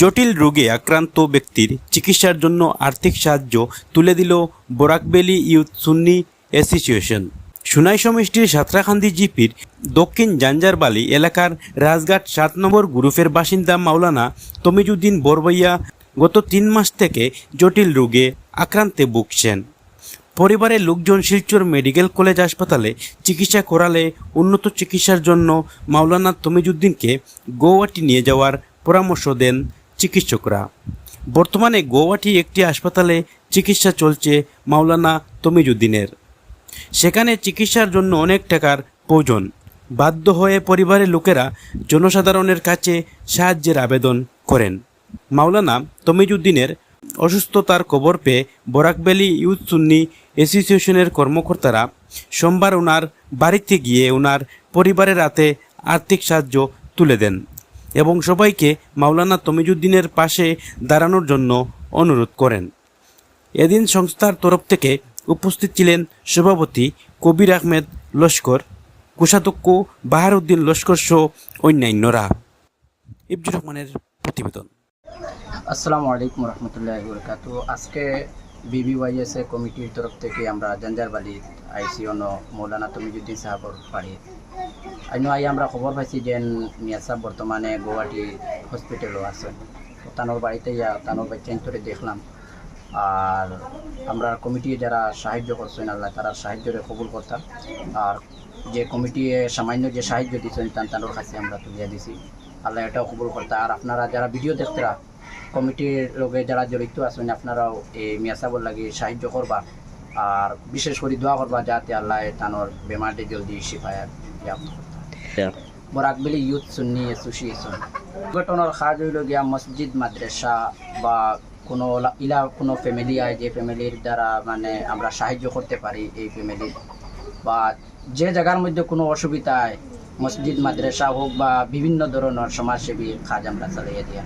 জটিল রোগে আক্রান্ত ব্যক্তির চিকিৎসার জন্য আর্থিক সাহায্য তুলে দিল Barakbeli youth Sunni association. Sunai সমষ্টির সাতরাখান্দি জিপির দক্ষিণ জাঞ্জারবালি এলাকার রাজঘাট সাত নম্বর গ্রুপের বাসিন্দা মাওলানা তমিজুদ্দিন বরবইয়া গত তিন মাস থেকে জটিল রোগে আক্রান্তে ভুগছেন। পরিবারের লোকজন শিলচর মেডিকেল কলেজ হাসপাতালে চিকিৎসা করালে উন্নত চিকিৎসার জন্য মাওলানা তমিজুদ্দিনকে গৌহাটি নিয়ে যাওয়ার পরামর্শ দেন চিকিৎসকরা। বর্তমানে গৌহাটি একটি হাসপাতালে চিকিৎসা চলছে মাওলানা তমিজুদ্দিনের। সেখানে চিকিৎসার জন্য অনেক টাকার প্রয়োজন। বাধ্য হয়ে পরিবারের লোকেরা জনসাধারণের কাছে সাহায্যের আবেদন করেন। মাওলানা তমিজুদ্দিনের অসুস্থতার খবর পেয়ে বরাকবেলি ইউথ সুন্নি অ্যাসোসিয়েশনের কর্মকর্তারা সোমবার ওনার বাড়িতে গিয়ে ওনার পরিবারের হাতে আর্থিক সাহায্য তুলে দেন। এবং সবাইকে মাওলানা তমিজুদ্দিনের পাশে দাঁড়ানোর জন্য অনুরোধ করেন। এদিন সংস্থার তরফ থেকে উপস্থিত ছিলেন সভাপতি কবির আহমেদ লস্কর, কোষাধ্যক্ষ বাহারুদ্দিন লস্কর সহ অন্যান্যরা। ইবজুর রহমানের প্রতিবেদন। আসসালামু আলাইকুম রহমতুল্লাহ বরকাত আজকে বিবিওয়াইএস এ কমিটির তরফ থেকে আমরা জঞ্জারবালি আইসি অন মৌলানা তমিজুদ্দিন সাহাবর বাড়ি আইনো আই আমরা খবর পাইছি যে মিয়া সাহেব বর্তমানে গুয়াহাটি হসপিটালও আছে তানোর বাড়িতে ইয়া তানোর বাচ্চা করে দেখলাম আর আমরা কমিটি যারা সাহায্য করছেন আল্লাহ তারা সাহায্যরে কবুল করতাম আর যে কমিটি সামান্য যে সাহায্য দিচ্ছেন তান তানোর কাছে আমরা তুলিয়া দিছি আল্লাহ এটাও কবুল করতা আর আপনারা যারা ভিডিও দেখতেরা কমিটির লোকে যারা জড়িত আছেন আপনারাও এই মিয়াসাবর লাগে সাহায্য করবা আর বিশেষ করে দোয়া করবা যাতে আল্লাহ তানোর বেমারটি জলদি প্রাপ্ত করতা বরাকবেলি ইউথ সুন্নি অ্যাসোসিয়েশন সংগঠনের খাজ হইল গিয়া মসজিদ মাদ্রাসা বা কোনো ইলা কোনো ফ্যামিলি আয় যে ফ্যামিলির দ্বারা মানে আমরা সাহায্য করতে পারি এই ফ্যামিলির বা যে জায়গার মধ্যে কোনো অসুবিধায় মসজিদ মাদ্রাসা হোক বা বিভিন্ন ধরনের সমাজসেবী কাজ আমরা চালিয়ে দিয়া